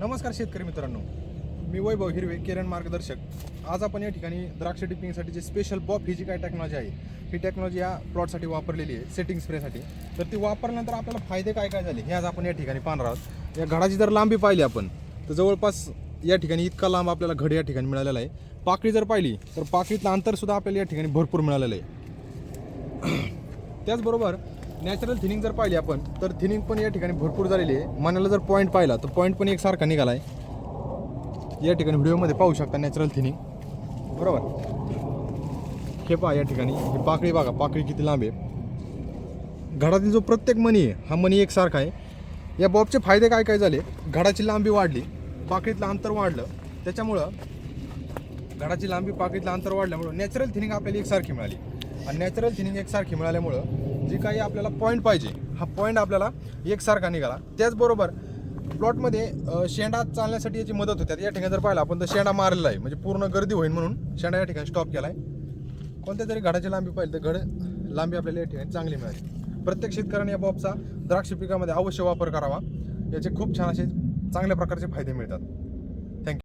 नमस्कार शेतकरी मित्रांनो. मी वैभव हिरवे किरण मार्गदर्शक. आज आपण या ठिकाणी द्राक्ष डिपिंगसाठी जे स्पेशल बॉप ही जी काय टेक्नॉलॉजी आहे ही टेक्नॉलॉजी या प्लॉटसाठी वापरलेली आहे सेटिंग स्प्रेसाठी तर ती वापरल्यानंतर आपल्याला फायदे काय काय झाले हे आज आपण या ठिकाणी पाहणार आहोत. या घडाची जर लांबी पाहिली आपण तर जवळपास या ठिकाणी इतका लांब आपल्याला घड या ठिकाणी मिळालेला आहे. पाकळी जर पाहिली तर पाकळीतलं अंतरसुद्धा आपल्याला या ठिकाणी भरपूर मिळालेलं आहे. त्याचबरोबर नॅचरल थिनिंग जर पाहिली आपण तर थिनिंग पण या ठिकाणी भरपूर झालेली आहे. मनाला जर पॉईंट पाहिला तर पॉईंट पण एकसारखा निघाला आहे या ठिकाणी व्हिडिओमध्ये पाहू शकता नॅचरल थिनिंग बरोबर? हे पहा या ठिकाणी ही पाकळी बघा पाकळी किती लांब आहे. घडातील जो प्रत्येक मणी आहे हा मणी एकसारखा आहे. या बॉबचे फायदे काय काय झाले? घडाची लांबी वाढली पाकळीतलं अंतर वाढलं. त्याच्यामुळं घडाची लांबी पाकळीतलं अंतर वाढल्यामुळं नॅचरल थिनिंग आपल्याला एकसारखी मिळाली. आणि नॅचरल थिनिंग एकसारखी मिळाल्यामुळं जी काही आपल्याला पॉईंट पाहिजे हा पॉईंट आपल्याला एकसारखा निघाला. त्याचबरोबर प्लॉटमध्ये शेंडा चालण्यासाठी याची मदत होते. या ठिकाणी जर पाहिलं आपण तर शेंडा मारलेला आहे. म्हणजे पूर्ण गर्दी होईल म्हणून शेंडा या ठिकाणी स्टॉप केला आहे कोणत्या तरी घडाची लांबी पाहिली तर घड लांबी आपल्याला या ठिकाणी चांगली मिळाली. प्रत्येक शेतकऱ्याने या बॉबचा द्राक्ष पिकामध्ये अवश्य वापर करावा. याचे खूप छान असे चांगल्या प्रकारचे फायदे मिळतात.